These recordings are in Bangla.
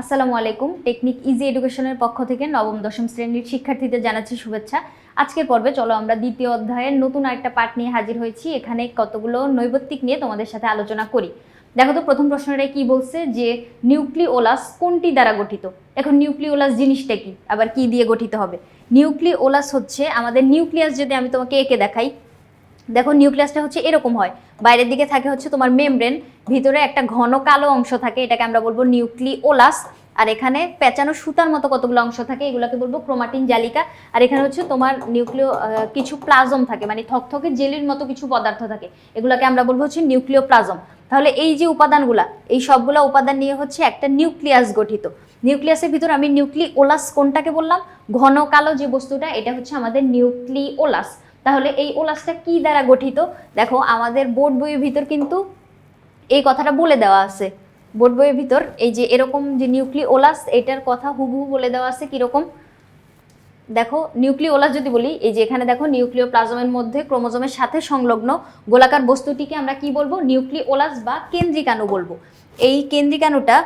আসসালামু আলাইকুম। টেকনিক ইজি এডুকেশনের পক্ষ থেকে নবম, দশম শ্রেণির শিক্ষার্থীদের জানাচ্ছি শুভেচ্ছা। আজকের পর্বে চলো আমরা দ্বিতীয় অধ্যায়ের নতুন আরেকটা পাঠ নিয়ে হাজির হয়েছি। এখানে কতগুলো নৈবত্তিক নিয়ে তোমাদের সাথে আলোচনা করি। দেখো তো, প্রথম প্রশ্নটাই কি বলছে যে, নিউক্লিওলাস কোনটি দ্বারা গঠিত? এখন নিউক্লিওলাস জিনিসটা কি? আবার কি দিয়ে গঠিত হবে? নিউক্লিওলাস হচ্ছে আমাদের নিউক্লিয়াস যদি আমি তোমাকে এঁকে দেখাই দেখো, নিউক্লিয়াসটা হচ্ছে এরকম হয়। বাইরের দিকে থাকে হচ্ছে তোমার মেমব্রেন, ভিতরে একটা ঘন কালো অংশ থাকে, এটাকে আমরা বলব নিউক্লিওলাস। আর এখানে পেঁচানো সুতার মতো কতগুলো অংশ থাকে, এগুলোকে বলব ক্রোমাটিন জালিকা। আর এখানে হচ্ছে তোমার নিউক্লিও কিছু প্লাজম থাকে মানে থকথকে জেলির মতো কিছু পদার্থ থাকে, এগুলোকে আমরা বলব হচ্ছে নিউক্লিও প্লাজম তাহলে এই যে উপাদানগুলা, এই সবগুলো উপাদান নিয়ে হচ্ছে একটা নিউক্লিয়াস গঠিত। নিউক্লিয়াসের ভিতর আমি নিউক্লিওলাস কোনটাকে বললাম? ঘন কালো যে বস্তুটা, এটা হচ্ছে আমাদের নিউক্লিওলাস। তাহলে এই ওলাসটা কি দ্বারা গঠিত? দেখো, আমাদের বোর্ড বইয়ের ভিতর কিন্তু এই কথাটা বলে দেওয়া আছে। বোর্ড বইয়ের ভিতর এই যে এরকম যে নিউক্লিওলাস এটার কথা হুবহু বলে দেওয়া আছে কীরকম? দেখো নিউক্লিওলাস যদি বলি, এই যে এখানে দেখো নিউক্লিও প্লাজমের মধ্যে ক্রোমোজোমের সাথে সংলগ্ন গোলাকার বস্তুটিকে আমরা কি বলব? নিউক্লিওলাস বা কেন্দ্রিকাণু বলব। এই কেন্দ্রিকাণুটা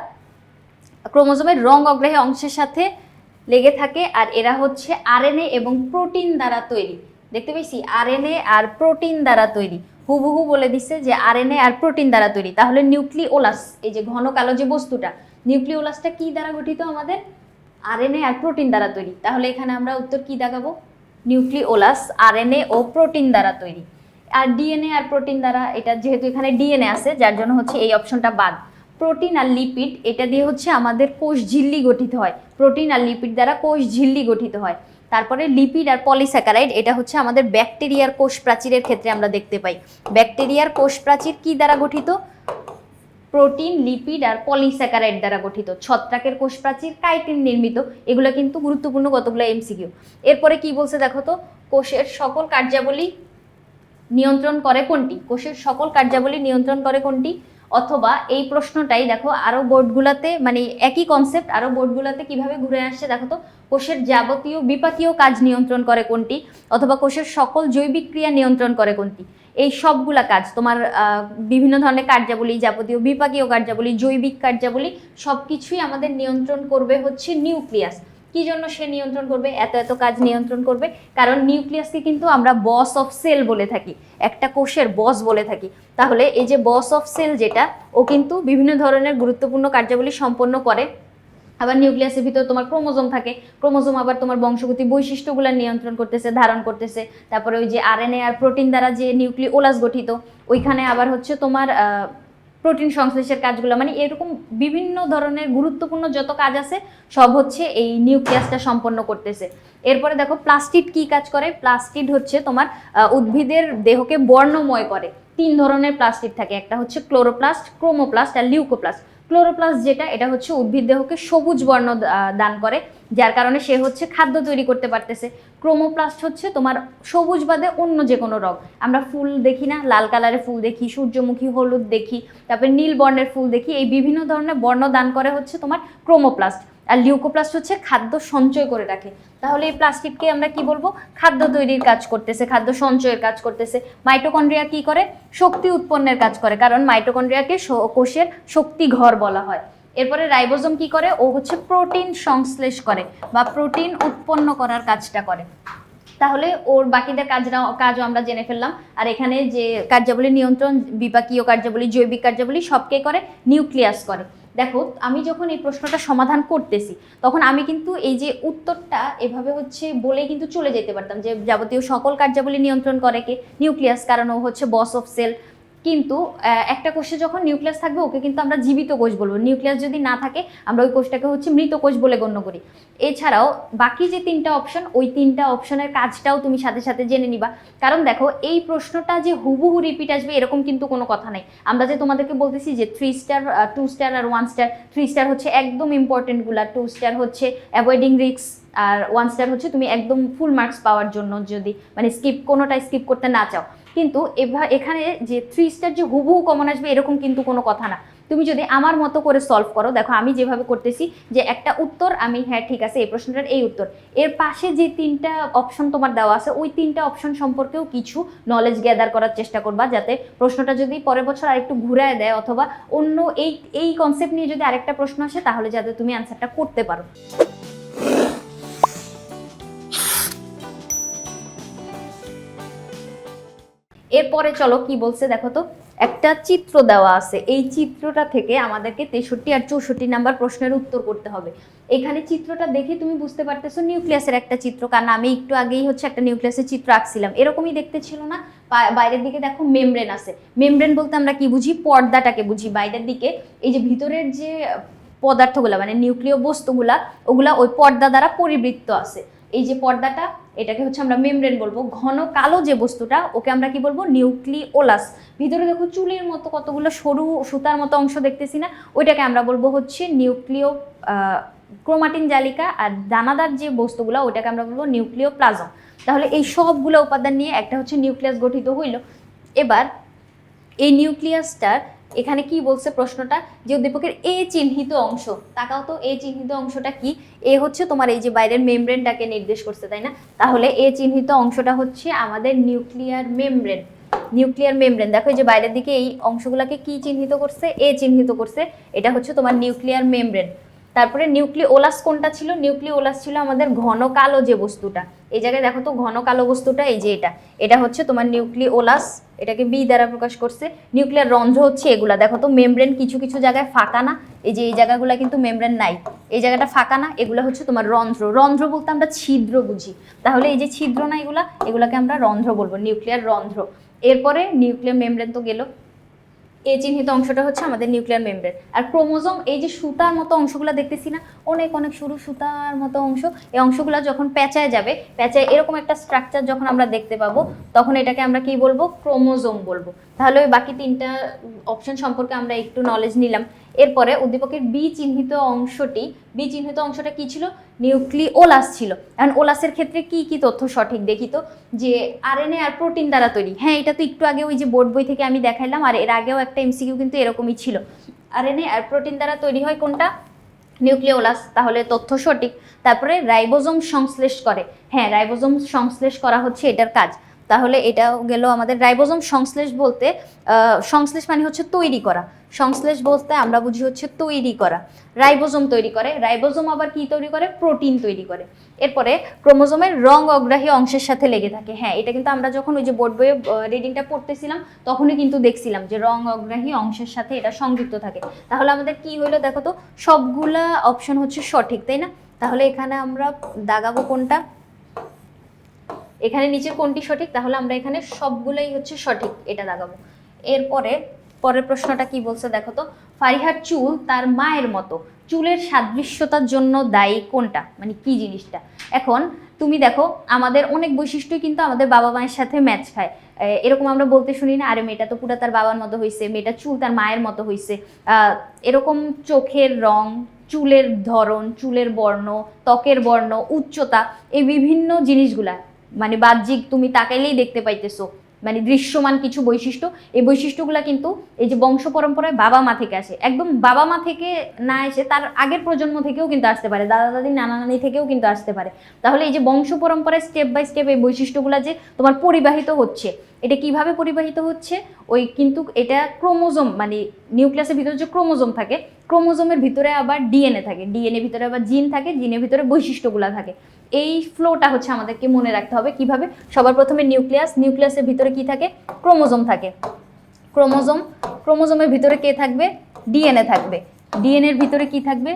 ক্রোমোজোমের রং অগ্রাহী অংশের সাথে লেগে থাকে, আর এরা হচ্ছে আরএনএ এবং প্রোটিন দ্বারা তৈরি। দেখতে পেয়েছি আরএনএ আর প্রোটিন দ্বারা তৈরি। হুবহু বলে দিচ্ছে যে আরএনএ আর প্রোটিন দ্বারা তৈরি। তাহলে নিউক্লিওলাস, এই যে ঘন কালো যে বস্তুটা, নিউক্লিওলাসটা কি দ্বারা গঠিত আমাদের? আরএনএ আর প্রোটিন দ্বারা তৈরি। তাহলে এখানে আমরা উত্তর কি দেখাবো? নিউক্লিওলাস, আরএনএ ও প্রোটিন দ্বারা তৈরি। আর ডিএনএ আর প্রোটিন দ্বারা, এটা যেহেতু এখানে ডিএনএ আছে, যার জন্য হচ্ছে এই অপশনটা বাদ। প্রোটিন আর লিপিড, এটা দিয়ে হচ্ছে আমাদের কোষ ঝিল্লি গঠিত হয়। প্রোটিন আর লিপিড দ্বারা কোষ ঝিল্লি গঠিত হয়। তারপরে লিপিড আর পলিস্যাকারাইড এটা হচ্ছে আমাদের ব্যাকটেরিয়ার কোষ প্রাচীরের ক্ষেত্রে আমরা দেখতে পাই। ব্যাকটেরিয়ার কোষ প্রাচীর কি দ্বারা গঠিত? প্রোটিন লিপিড আর পলিস্যাকারাইড দ্বারা গঠিত। ছত্রাকের কোষ প্রাচীর কাইটিন নির্মিত। এগুলো কিন্তু গুরুত্বপূর্ণ কতগুলো এমসিকিউ এরপরে কি বলছে দেখো তো, কোষের সকল কার্যাবলী নিয়ন্ত্রণ করে কোনটি? কোষের সকল কার্যাবলী নিয়ন্ত্রণ করে কোনটি? অথবা এই প্রশ্নটাই দেখো, আরও বোর্ডগুলোতে মানে একই কনসেপ্ট আরও বোর্ডগুলোতে কীভাবে ঘুরে আসছে দেখো তো, কোষের যাবতীয় বিপাকীয় কাজ নিয়ন্ত্রণ করে কোনটি, অথবা কোষের সকল জৈবিক ক্রিয়া নিয়ন্ত্রণ করে কোনটি। এই সবগুলা কাজ, তোমার বিভিন্ন ধরনের কার্যাবলী যাবতীয় বিপাকীয় কার্যাবলী, জৈবিক কার্যাবলী সব কিছুই আমাদের নিয়ন্ত্রণ করবে হচ্ছে নিউক্লিয়াস। কি জন্য সে নিয়ন্ত্রণ করবে? এত এত কাজ নিয়ন্ত্রণ করবে? কারণ নিউক্লিয়াসকে কিন্তু আমরা বস অফ সেল বলে থাকি, একটা কোষের বস বলে থাকি। তাহলে এই যে বস অফ সেল যেটা, ও কিন্তু বিভিন্ন ধরনের গুরুত্বপূর্ণ কার্যাবলী সম্পন্ন করে। আবার নিউক্লিয়াসের ভিতরে তোমার ক্রোমোজোম থাকে, ক্রোমোজোম আবার তোমার বংশগতি বৈশিষ্ট্যগুলো নিয়ন্ত্রণ করতেছে, ধারণ করতেছে। তারপরে ওই যে আরএনএ আর প্রোটিন দ্বারা যে নিউক্লিওলাস গঠিত, ওইখানে আবার হচ্ছে তোমার প্রোটিন সংশ্লেষের কাজগুলো মানে এরকম বিভিন্ন ধরনের গুরুত্বপূর্ণ যত কাজ আছে, সব হচ্ছে এই নিউক্লিয়াসটা সম্পন্ন করতেছে। এরপরে দেখো, প্লাস্টিড কি কাজ করে? প্লাস্টিড হচ্ছে তোমার উদ্ভিদের দেহকে বর্ণময় করে। তিন ধরনের প্লাস্টিড থাকে, একটা হচ্ছে ক্লোরোপ্লাস্ট, ক্রোমোপ্লাস্ট আর লিউকোপ্লাস্ট। ক্লোরোপ্লাস্ট যেটা, এটা হচ্ছে উদ্ভিদ দেহকে সবুজ বর্ণ দান করে, যার কারণে সে হচ্ছে খাদ্য তৈরি করতে পারতেছে। ক্রোমোপ্লাস্ট হচ্ছে তোমার সবুজ বাদে অন্য যে কোনো রং। আমরা ফুল দেখি না, লাল কালারের ফুল দেখি, সূর্যমুখী হলুদ দেখি, তারপরে নীল বর্ণের ফুল দেখি, এই বিভিন্ন ধরনের বর্ণ দান করে হচ্ছে তোমার ক্রোমোপ্লাস্ট। আর লিউকোপ্লাস্ট হচ্ছে খাদ্য সঞ্চয় করে রাখে। তাহলে এই প্লাস্টিককে আমরা কি বলব? খাদ্য তৈরির কাজ করতেছে, খাদ্য সঞ্চয়ের কাজ করতেছে। মাইটোকন্ড্রিয়া কি করে? শক্তি উৎপন্নের কাজ করে, কারণ মাইটোকন্ড্রিয়াকে কোষের শক্তি ঘর বলা হয়। এরপরে রাইবোজোম কি করে? ও হচ্ছে প্রোটিন সংশ্লেষ করে বা প্রোটিন উৎপন্ন করার কাজটা করে। তাহলে ওর বাকিদের কাজরা কাজও আমরা জেনে ফেললাম। আর এখানে যে কার্যাবলী নিয়ন্ত্রণ, বিপাকীয় কার্যাবলী, জৈবিক কার্যাবলী সবকে করে, নিউক্লিয়াস করে। দেখো, আমি যখন এই প্রশ্নটা সমাধান করতেছি, তখন আমি কিন্তু এই যে উত্তরটা এভাবে হচ্ছে বলে কিন্তু চলে যেতে পারতাম যে যাবতীয় সকল কার্যাবলী নিয়ন্ত্রণ করে কে। নিউক্লিয়াস কারণ ও হচ্ছে বস অফ সেল কিন্তু একটা কোষে যখন নিউক্লিয়াস থাকবে, ওকে কিন্তু আমরা জীবিত কোষ বলব। নিউক্লিয়াস যদি না থাকে, আমরা ওই কোষটাকে হচ্ছে মৃত কোষ বলে গণ্য করি। এছাড়াও, বাকি যে তিনটা অপশন ওই তিনটা অপশনের কাজটাও তুমি সাথে সাথে জেনে নিবা। কারণ দেখো, এই প্রশ্নটা যে হুবহু রিপিট আসবে, এরকম কিন্তু কোনো কথা নেই। আমরা যে তোমাদেরকে বলতেছি যে থ্রি স্টার টু স্টার আর ওয়ান স্টার থ্রি স্টার হচ্ছে একদম ইম্পর্টেন্টগুলা টু স্টার হচ্ছে অ্যাভয়েডিং রিস্ক আর ওয়ান স্টার হচ্ছে তুমি একদম ফুল মার্কস পাওয়ার জন্য যদি মানে স্কিপ কোনোটাই স্কিপ করতে না চাও। কিন্তু এখানে যে থ্রি স্টার যে হুবহু কমন আসবে, এরকম কিন্তু কোনো কথা না। তুমি যদি আমার মতো করে সলভ করো, দেখো আমি যেভাবে করতেছি যে একটা উত্তর, আমি হ্যাঁ ঠিক আছে, এই প্রশ্নটার এই উত্তর। এর পাশে যে তিনটা অপশন তোমার দেওয়া আছে, ওই তিনটা অপশন সম্পর্কেও কিছু নলেজ গ্যাদার করার চেষ্টা করবা, যাতে প্রশ্নটা যদি পরের বছর আরেকটু ঘুরায় দেয়, অথবা অন্য এই এই কনসেপ্ট নিয়ে যদি আরেকটা প্রশ্ন আসে, তাহলে যাতে তুমি অ্যান্সারটা করতে পারো। এরপরে চলো কি বলছে দেখো তো, একটা চিত্র দেওয়া আছে। এই চিত্রটা থেকে আমাদেরকে তেষট্টি আর চৌষট্টি নাম্বার প্রশ্নের উত্তর করতে হবে। এখানে চিত্রটা দেখে তুমি বুঝতে পারতেছো নিউক্লিয়াসের একটা চিত্র। কারণ আমি একটু আগেই হচ্ছে একটা নিউক্লিয়াসের চিত্র আঁকছিলাম। এরকমই দেখতে ছিল না। বাইরের দিকে দেখো মেমব্রেন আছে। মেমব্রেন বলতে আমরা কি বুঝি? পর্দাটাকে বুঝি। বাইরের দিকে এই যে ভিতরের যে পদার্থগুলা মানে নিউক্লিয় বস্তুগুলা, ওগুলা ওই পর্দা দ্বারা পরিবৃত্ত আছে। এই যে পর্দাটা, এটাকে হচ্ছে আমরা মেমব্রেন বলব। ঘন কালো যে বস্তুটা, ওকে আমরা কি বলব? নিউক্লিওলাস। ভিতরে দেখো চুলের মতো কতগুলো সরু সুতার মতো অংশ দেখতেছি না? ওইটাকে আমরা বলব হচ্ছে নিউক্লিও ক্রোমাটিন জালিকা আর দানাদার যে বস্তুগুলো, ওইটাকে আমরা বলব নিউক্লিও প্লাজম তাহলে এই সবগুলো উপাদান নিয়ে একটা হচ্ছে নিউক্লিয়াস গঠিত হইল। এবার এই নিউক্লিয়াসটার এখানে কি বলছে প্রশ্নটা? যে উদ্দীপকের এ চিহ্নিত অংশ, তাকাও তো, এ চিহ্নিত অংশটা কি? এ হচ্ছে তোমার এই যে বাইরের মেমব্রেনটাকে নির্দেশ করছে, তাই না? তাহলে এ চিহ্নিত অংশটা হচ্ছে আমাদের নিউক্লিয়ার মেমব্রেন। নিউক্লিয়ার মেমব্রেন, দেখো যে বাইরের দিকে এই অংশগুলোকে কি চিহ্নিত করছে? এ চিহ্নিত করছে, এটা হচ্ছে তোমার নিউক্লিয়ার মেমব্রেন। তারপরে নিউক্লিওলাস কোনটা ছিল? নিউক্লিওলাস ছিল আমাদের ঘন কালো যে বস্তুটা। এই জায়গায় দেখো তো ঘন কালো বস্তুটা, এই যে এটা। এটা হচ্ছে তোমার নিউক্লিওলাস, এটাকে বি দ্বারা প্রকাশ করছে। নিউক্লিয়ার রন্ধ্র হচ্ছে এগুলা। দেখো তো মেমব্রেন কিছু কিছু জায়গায় ফাঁকা না, এই যে এই জায়গাগুলো কিন্তু মেমব্রেন নাই। এই জায়গাটা ফাঁকা না, এগুলো হচ্ছে তোমার রন্ধ্র। রন্ধ্র বলতে আমরা ছিদ্র বুঝি। তাহলে এই যে ছিদ্র না এগুলা, এগুলাকে আমরা রন্ধ্র বলব, নিউক্লিয়ার রন্ধ্র। এরপরে নিউক্লিয়ার মেমব্রেন তো গেল। এ চিহ্নিত অংশটা হচ্ছে আমাদের নিউক্লিয়ার মেমব্রেন। আর ক্রোমোজোম, এই যে সুতার মতো অংশগুলো দেখতেছি না, অনেক অনেক সরু সুতার মতো অংশ। এই অংশগুলো যখন প্যাঁচায় যাবে, প্যাঁচায় এরকম একটা স্ট্রাকচার যখন আমরা দেখতে পাবো, তখন এটাকে আমরা কি বলব? ক্রোমোজোম বলব। তাহলে ওই বাকি তিনটা অপশন সম্পর্কে আমরা একটু নলেজ নিলাম। এরপরে উদ্দীপকের বি চিহ্নিত অংশটি, বি চিহ্নিত অংশটা কি ছিল? নিউক্লিওলাস ছিল। এখন ওলাসের ক্ষেত্রে কি কি তথ্য সঠিক দেখি তো? যে আরএনএ আর প্রোটিন দ্বারা তৈরি। হ্যাঁ এটা তো একটু আগে ওই যে বোর্ড বই থেকে আমি দেখাইলাম, আর এর আগেও একটা এমসিকিউ কিন্তু এরকমই ছিল। আরএনএ আর প্রোটিন দ্বারা তৈরি হয় কোনটা? নিউক্লিওলাস। তাহলে তথ্য সঠিক। তারপরে রাইবোজোম সংশ্লেষ করে। হ্যাঁ রাইবোজোম সংশ্লেষ করা হচ্ছে এটার কাজ। তাহলে এটাও গেল আমাদের রাইবোজোম সংশ্লেষ বলতে সংশ্লেষ মানে হচ্ছে তৈরি করা। সংশ্লেষ বলতে আমরা বুঝি হচ্ছে তৈরি করা। রাইবোজোম তৈরি করে, রাইবোজোম আবার কি তৈরি করে? প্রোটিন তৈরি করে। এরপরে ক্রোমোজোমের রং অগ্রাহী অংশের সাথে লেগে থাকে। হ্যাঁ এটা কিন্তু আমরা যখন ওই যে বোর্ড বইয়ে রিডিংটা পড়তেছিলাম, তখনই কিন্তু দেখছিলাম যে রং অগ্রাহী অংশের সাথে এটা সংযুক্ত থাকে। তাহলে আমাদের কি হইল দেখো তো? সবগুলা অপশন হচ্ছে সঠিক, তাই না? তাহলে এখানে আমরা দাগাবো কোনটা? এখানে নিচে কোনটি সঠিক? তাহলে আমরা এখানে সবগুলোই হচ্ছে সঠিক এটা লাগাবো। এরপরে পরের প্রশ্নটা কি বলছে দেখো তো? ফারিহার চুল তার মায়ের মতো। চুলের সাদৃশ্যতার জন্য দায়ী কোনটা? মানে কি জিনিসটা? এখন তুমি দেখো, আমাদের অনেক বৈশিষ্ট্যই কিন্তু আমাদের বাবা মায়ের সাথে ম্যাচ খায় এরকম আমরা বলতে শুনি না, আরে মেয়েটা তো পুরো তার বাবার মতো হয়েছে মেয়েটা চুল তার মায়ের মতো হয়েছে এরকম চোখের রং, চুলের ধরন, চুলের বর্ণ, ত্বকের বর্ণ, উচ্চতা, এই বিভিন্ন জিনিসগুলা মানে বাহ্যিক তুমি তাকাইলেই দেখতে পাইতেছো। মানে দৃশ্যমান কিছু বৈশিষ্ট্য, এই বৈশিষ্ট্যগুলা কিন্তু এই যে বংশ পরম্পরায় বাবা মা থেকে আসে। একদম বাবা মা থেকে না এসে তার আগের প্রজন্ম থেকেও কিন্তু আসতে পারে, দাদা দাদি নানা নানি থেকেও কিন্তু আসতে পারে। তাহলে এই যে বংশ পরম্পরায় স্টেপ বাই স্টেপ এই বৈশিষ্ট্যগুলা যে তোমার পরিবাহিত হচ্ছে, এটা কীভাবে পরিবাহিত হচ্ছে? ওই কিন্তু এটা ক্রোমোজোম মানে নিউক্লিয়াসের ভিতরে যে ক্রোমোজোম থাকে, ক্রোমোজোমের ভিতরে আবার ডিএনএ থাকে। ডিএনএ ভিতরে আবার জিন থাকে, জিনের ভিতরে বৈশিষ্ট্যগুলা থাকে। এই ফ্লোটা হচ্ছে আমাদেরকে মনে রাখতে হবে। কীভাবে? সবার প্রথমে নিউক্লিয়াস নিউক্লিয়াসের ভিতরে কি থাকে? ক্রোমোজোম থাকে। ক্রোমোজোম ক্রোমোজোমের ভিতরে কে থাকবে? ডিএনএ থাকবে। ডিএনএর ভিতরে কি থাকবে?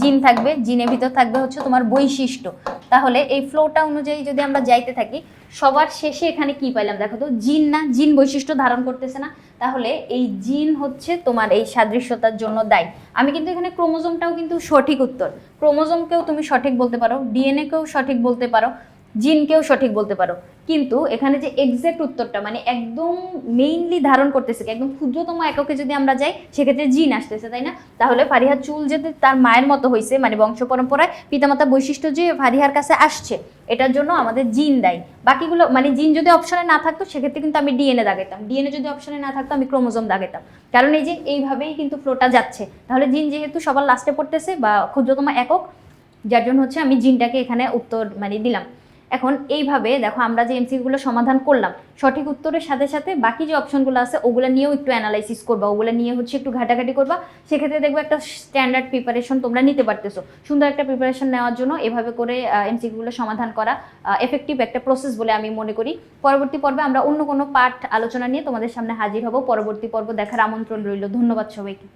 জিন থাকবে, জিনের ভিতর থাকবে হচ্ছে তোমার বৈশিষ্ট্য। তাহলে এই ফ্লোটা অনুযায়ী যদি আমরা যাইতে থাকি, সবার শেষে এখানে কি পাইলাম? দেখো তো, জিন না, জিন বৈশিষ্ট্য ধারণ করতেছে না। তাহলে এই জিন হচ্ছে তোমার এই সাদৃশ্যতার জন্য দায়ী। আমি কিন্তু এখানে ক্রোমোজোমটাও কিন্তু সঠিক উত্তর। ক্রোমোজোমকেও তুমি সঠিক বলতে পারো, ডিএনএকেও সঠিক বলতে পারো। জিনকেও সঠিক বলতে পারো। কিন্তু এখানে যে এক্সাক্ট উত্তরটা মানে একদম মেইনলি ধারণ করতেছে একদম ক্ষুদ্রতম এককে যদি আমরা যাই, সেক্ষেত্রে জিন আসতেছে, তাই না? তাহলে ফারিহার চুল যদি তার মায়ের মতো হয়েছে মানে বংশ পরম্পরায় পিতামাতা বৈশিষ্ট্য যে ফারিহার কাছে আসছে, এটার জন্য আমাদের জিন দেয়। বাকিগুলো মানে জিন যদি অপশনে না থাকতো, সেক্ষেত্রে কিন্তু আমি ডিএনএ দাগাইতাম। ডিএনএ যদি অপশনে না থাকতো, আমি ক্রোমোজোম দাগাইতাম। কারণ এই যে এইভাবেই কিন্তু ফ্লোটা যাচ্ছে। তাহলে জিন যেহেতু সবার লাস্টে পড়তেছে বা ক্ষুদ্রতম একক, যার জন্য হচ্ছে আমি জিনটাকে এখানে উত্তর মানে দিলাম। এখন এইভাবে দেখো আমরা যে এমসিকিউগুলো সমাধান করলাম, সঠিক উত্তরের সাথে সাথে বাকি যে অপশনগুলো আছে, ওগুলো নিয়েও একটু অ্যানালাইসিস করবা, ওগুলো নিয়ে হচ্ছে একটু ঘাটাঘাটি করবা। সেক্ষেত্রে দেখবে একটা স্ট্যান্ডার্ড প্রিপারেশন তোমরা নিতে পারতেছো। সুন্দর একটা প্রিপারেশন নেওয়ার জন্য এভাবে করে এমসিকিউগুলো সমাধান করা এফেক্টিভ একটা প্রসেস বলে আমি মনে করি। পরবর্তী পর্বে আমরা অন্য কোনো পাঠ আলোচনা নিয়ে তোমাদের সামনে হাজির হব। পরবর্তী পর্ব দেখার আমন্ত্রণ রইল। ধন্যবাদ সবাইকে।